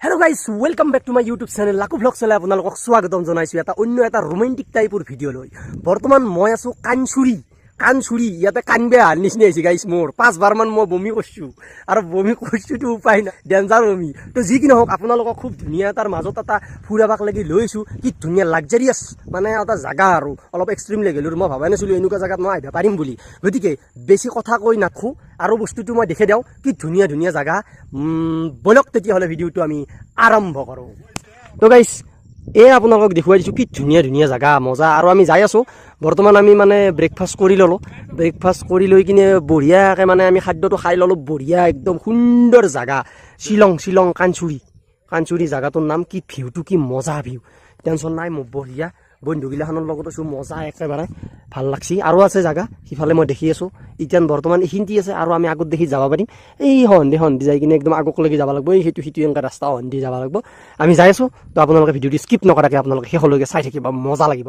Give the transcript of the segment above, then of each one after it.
Hello' guys welcome back to my YouTube channel Laku vlog চলাই আপোনালোকক স্বাগতম জনাইছোঁ। এটা অন্য এটা ৰোমেণ্টিক টাইপৰ ভিডিঅ' লৈ। বৰ্তমান মই আছোঁ কানচুৰি। কানচুৰি, ইয়াতে কান বেয়া নিচিনা হৈছে গাইছ মোৰ। পাঁচবাৰমান মই বমি কৰিছোঁ। আৰু বমি কৰিছোঁতো উপায় নাই। ডেঞ্জাৰ বমি। তো যি কি নহওক, আপোনালোকক খুব ধুনীয়া এটাৰ মাজত এটা ফুৰাবাক লাগি লৈ আহিছোঁ কি ধুনীয়া লাক্সাৰিয়াছ মানে এটা জাগা আৰু। অলপ এক্সট্ৰিম লেভেলৰ মই ভবাই নাছিলোঁ, এনেকুৱা জেগাত মই আহিব পাৰিম বুলি। গতিকে, বেছি কথা কৈ নাথাকোঁ আৰু বস্তুটো মই দেখে দিওঁ কি ধুনীয়া ধুনীয়া জেগা। ব'লক তেতিয়াহ'লে ভিডিঅ'টো আমি আৰম্ভ কৰোঁ। তো গাইছ এই আপোনালোকক দেখুৱাই দিছোঁ কি ধুনীয়া ধুনীয়া জেগা, মজা। আৰু আমি যাই আছোঁ। বৰ্তমান আমি মানে ব্ৰেকফাষ্ট কৰি ল'লোঁ। ব্ৰেকফাষ্ট কৰি লৈ কিনে বঢ়িয়াকৈ মানে আমি খাদ্যটো খাই ল'লোঁ। বঢ়িয়া, একদম সুন্দৰ জেগা। শ্বিলং শ্বিলং কাঞ্চুৰি কাঞ্চুৰি জেগাটোৰ নাম কি ভিউটো, কি মজা ভিউ। টেনশ্যন নাই বঢ়িয়া। বন্ধুগিলাখনৰ লগত আছোঁ, মজা একেবাৰে। ভালো লাগছি। আৰু আছে জেগা, সিফালে মই দেখি আছোঁ। এতিয়া বৰ্তমান এইখিনিতে আছে আৰু আমি আগত দেখি যাব পাৰিম। এই সন্ধি সন্ধি যাই কিনে একদম আগলৈকে যাব লাগিব। এই সেইটো সিটো এনেকুৱা ৰাস্তা সন্ধি যাব লাগিব। আমি যাই আছোঁ। তো আপোনালোকে ভিডিঅ'টো স্কিপ নকৰাকৈ আপোনালোকে শেষলৈকে চাই থাকিব। মজা লাগিব।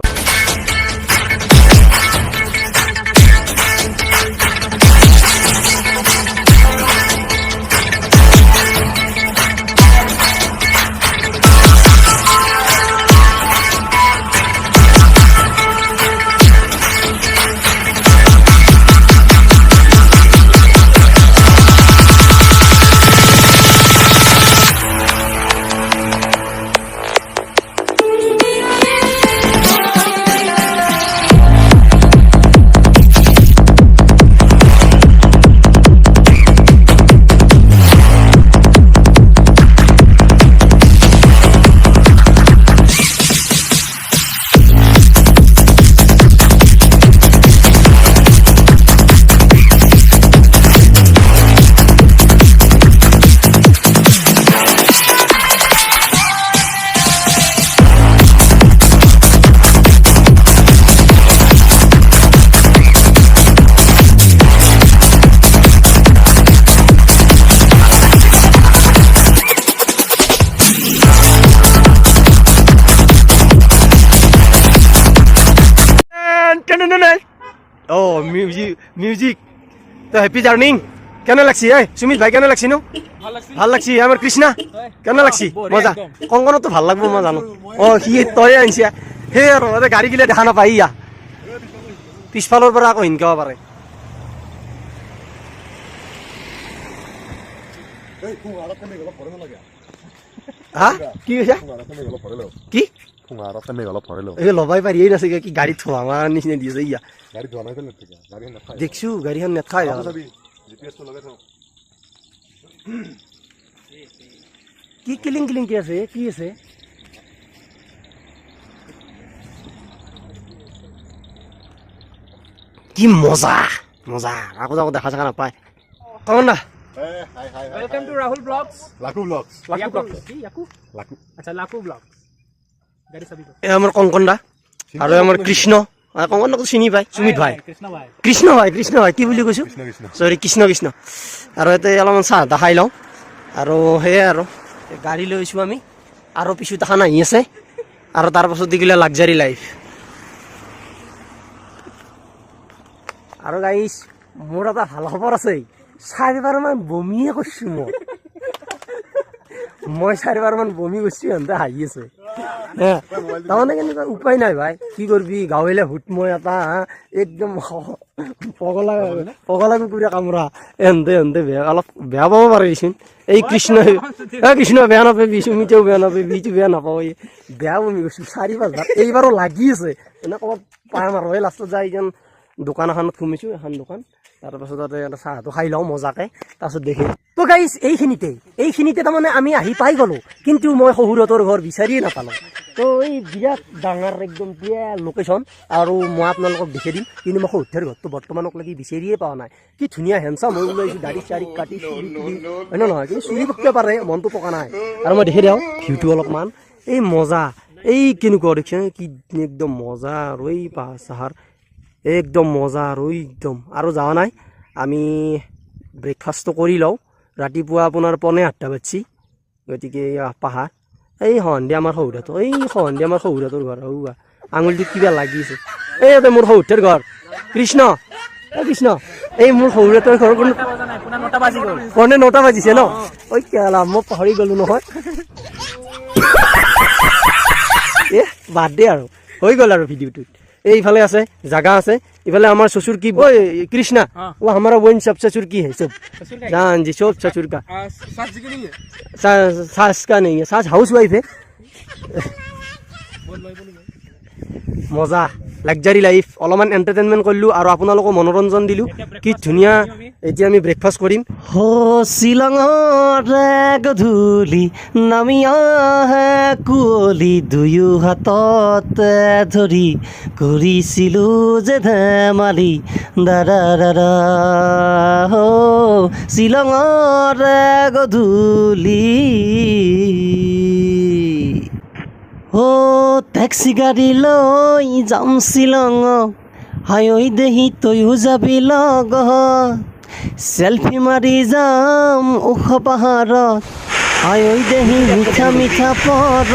ও মিউজিক মিউজিক তো হ্যাপি জার্নিং কেন লাগছি এই? সুমিত ভাই কেন লাগছি নো ভালো লাগছি আমার কৃষ্ণা। কেন লাগছি? মজা। কংকনতো ভালো লাগবো মই জানো অ সি তই আনিছা সেই আৰু গাড়ী গিলা দেখা নাপাই ইয়া। পিছফালৰ পৰা আকৌ হিনকাব পাৰে। হা? কি কৈছা কি? কুমাৰতে মেঘ অলপ ভৰাই লওঁ এই ল'বাই পাৰিয়েই নাছিলে কি গাড়ীত থোৱা আমাৰ নিচিনা দি আছে ইয়া গাড়ী ধোৱা নাই তেতিয়া গাড়ী নাখায় দেখছ গাড়ীখন নেথাই চাবি জি পি এছটো লগাই কি কিলিং কিলিং কি আছে কি আছে কি মজা মজা আকৌ আকৌ দেখা চেখা নাপায় কমন না hi hi hi Welcome to Rahul Laku vlogs কি Yaku? লাকু আচ্ছা লাকু Vlogs. এ আমাৰ কংকন আৰু আমাৰ কৃষ্ণ। আ, কংকনকো চিনি পায়? সুমিত ভাই। কৃষ্ণ ভাই। কৃষ্ণ ভাই কি বুলি কৈছো? কৃষ্ণ কৃষ্ণ। চৰি কৃষ্ণ কৃষ্ণ। আৰু ইয়াতে অলপমান চাহ তাহ খাই লওঁ। আৰু সেয়াই আৰু। গাড়ী লৈ আহিছোঁ আমি। আৰু পিছত এখন আহি আছে। আৰু তাৰ পাছত দেখিলে লাক্সাৰী লাইফ আৰু গাইছ মোৰ এটা ভালো খবৰ আছে। চাৰিবাৰমান বমিয়ে কৰিছোঁ মই। মই চাৰিবাৰমান বমি কৰিছোঁ সিহঁতে হাঁহি আছে। হে, তাৰমানে কেনেকুৱা উপায় নাই ভাই। কি কৰিবি গাঁৱলীয়া ভূত মই এটা একদম পগলা পগলা কুকুৰে কামোৰা। এহঁতে এহঁতে বেয়া অলপ বেয়া পাব পাৰে দেচোন এই কৃষ্ণ এ কৃষ্ণ বেয়া নাপাবি সুমিতেও বেয়া নাপাবি বিটো বেয়া নাপাব। বেয়া বমি কৰিছোঁ চাৰি পাঁচবাৰ এইবাৰো লাগি আছে। এনে ক'ৰবাত পাম আৰু এই লাষ্টত যাই যেন দোকান এখনত সোমাইছোঁ এখন দোকান। তাৰপাছত তাতে এটা চাহটো খাই লওঁ মজাকে তাৰপাছত দেখি তো গাইছ এইখিনিতে এইখিনিতে তাৰমানে আমি আহি পাই গ'লোঁ কিন্তু মই শহুৰহঁতৰ ঘৰ বিচাৰিয়ে নাপালোঁ। তো এই বিৰাট ডাঙৰ একদম বিয়া লোকেশ্যন আৰু মই আপোনালোকক দেখাই দিম কিন্তু মই শহুৰৰ ঘৰটো বৰ্তমানক লাগি বিচাৰিয়ে পোৱা নাই। কি ধুনীয়া হেণ্ডচাম হৈ ওলাইছোঁ দাড়ি চাড়ি কাটি তুলি। হয় নে নহয় কিন্তু চুলি পকিব পাৰে মনটো পকা নাই। আৰু মই দেখি দিওঁ ভিউটো অলপমান। এই মজা এই কেনেকুৱা দেখিছে কি একদম মজা আৰু এই পাহাৰ চাহাৰ একদম মজা আৰু একদম। আৰু যোৱা নাই আমি ব্ৰেকফাষ্টটো কৰি লওঁ। ৰাতিপুৱা আপোনাৰ পনে আঠটা বাজছি গতিকে পাহাৰ। এই সন্ধিয়া আমাৰ শহুৰাটো এই সন্ধিয়া আমাৰ শহুৰাটোৰ ঘৰ হৌৱা আঙুলিটোত কিবা লাগিছে। এই ইয়াতে মোৰ শহুৰৰ ঘৰ। কৃষ্ণ এই কৃষ্ণ এই মোৰ শহুৰাটোৰ ঘৰ কোনো পৌনে নটা বাজিছে ন? ঐ কেলা মই পাহৰি গ'লো নহয়। এ বাদ দে আৰু। হৈ গ'ল আৰু ভিডিঅ'টোত। এইফালে আছে জাগা আছে ইফালে আমাৰ চচুৰ কি ঐ কৃষ্ণা हाँ। वो हमारा वन सब ससुर की है सब ससुर का जान जी सब ससुर का सास जी की नहीं है सा- सास का नहीं है सास हाउस वाइफ है बोल भाई बोल মজা লাক্সাৰী লাইফ অলপমান এণ্টাৰটেইনমেণ্ট কৰিলোঁ আৰু আপোনালোকক মনোৰঞ্জন দিলোঁ। কি ধুনীয়া, এতিয়া আমি ব্ৰেকফাষ্ট কৰিম। হ শ্বিলঙৰ গধূলি নামি আহে কুঁৱলী দুয়ো হাততে ধৰি। কৰিছিলোঁ যে ধেমালি দাদা দাদা শ্বিলঙৰ গধূলি অ' ট্যাক্সি গাড়ি লই যাম শিলং। হাই ওই দেহি তয়ো যাবি লগ। সেলফি মারি যাম ওখ পাহাৰত হাই ওই দেহি মিঠা মিঠা পৰত